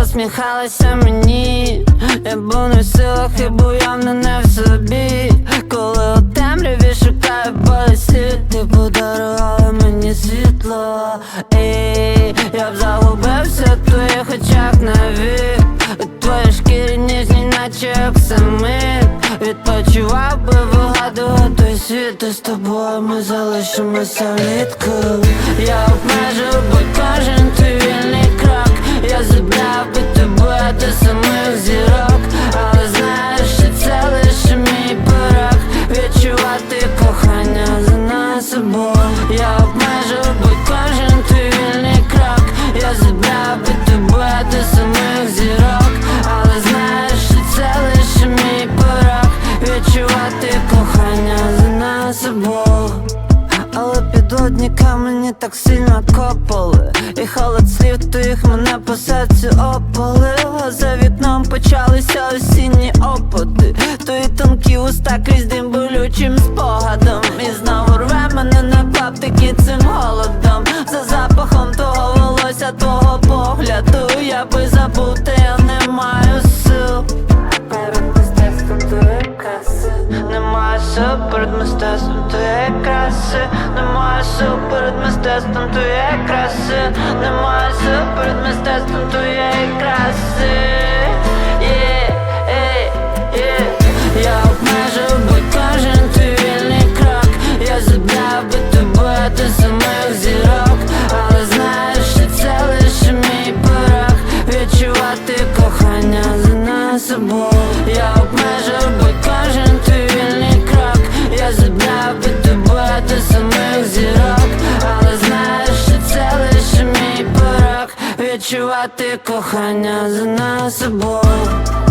посміхалася мені. Я був не в силах і був явно не в собі. Коли у темряві шукаю болісті Ти подарувала мені світло. І я б загубився в твоїх очах навік У твоїй шкірі ніжній, наче оксамит. Відпочивав би вигадував той світ. І з тобою ми залишимося влітку. Я обмежив зірок. Але знаєш, що це лише мій порог Відчувати кохання за нас обох Я обмежив би кожен твій вільний крок. Я забрав би тебе до самих зірок. Але знаєш, що це лише мій порог Відчувати кохання за нас обох але підводні камені так сильно копали. І холод слів твоїх мене по серцю опалив А за вікном почалися осінні опади. Твої тонкі уста крізь дим болючим спогадом. І знову рве мене на клаптики цим голодом. За запахом того волосся, твого погляду Я би забув, та я не маю сил. Перед мистецтвом твоєї краси. Немає сил перед мистецтвом твоєї краси. Немає сил перед мистецтвом твоєї краси. Немає сил перед мистецтвом твоєї Відчувати кохання за нас обох Я обмежив би кожен твій вільний крок. Я забрав би тебе до самих зірок. Але знаєш, що це лише мій порок. Відчувати кохання за нас обох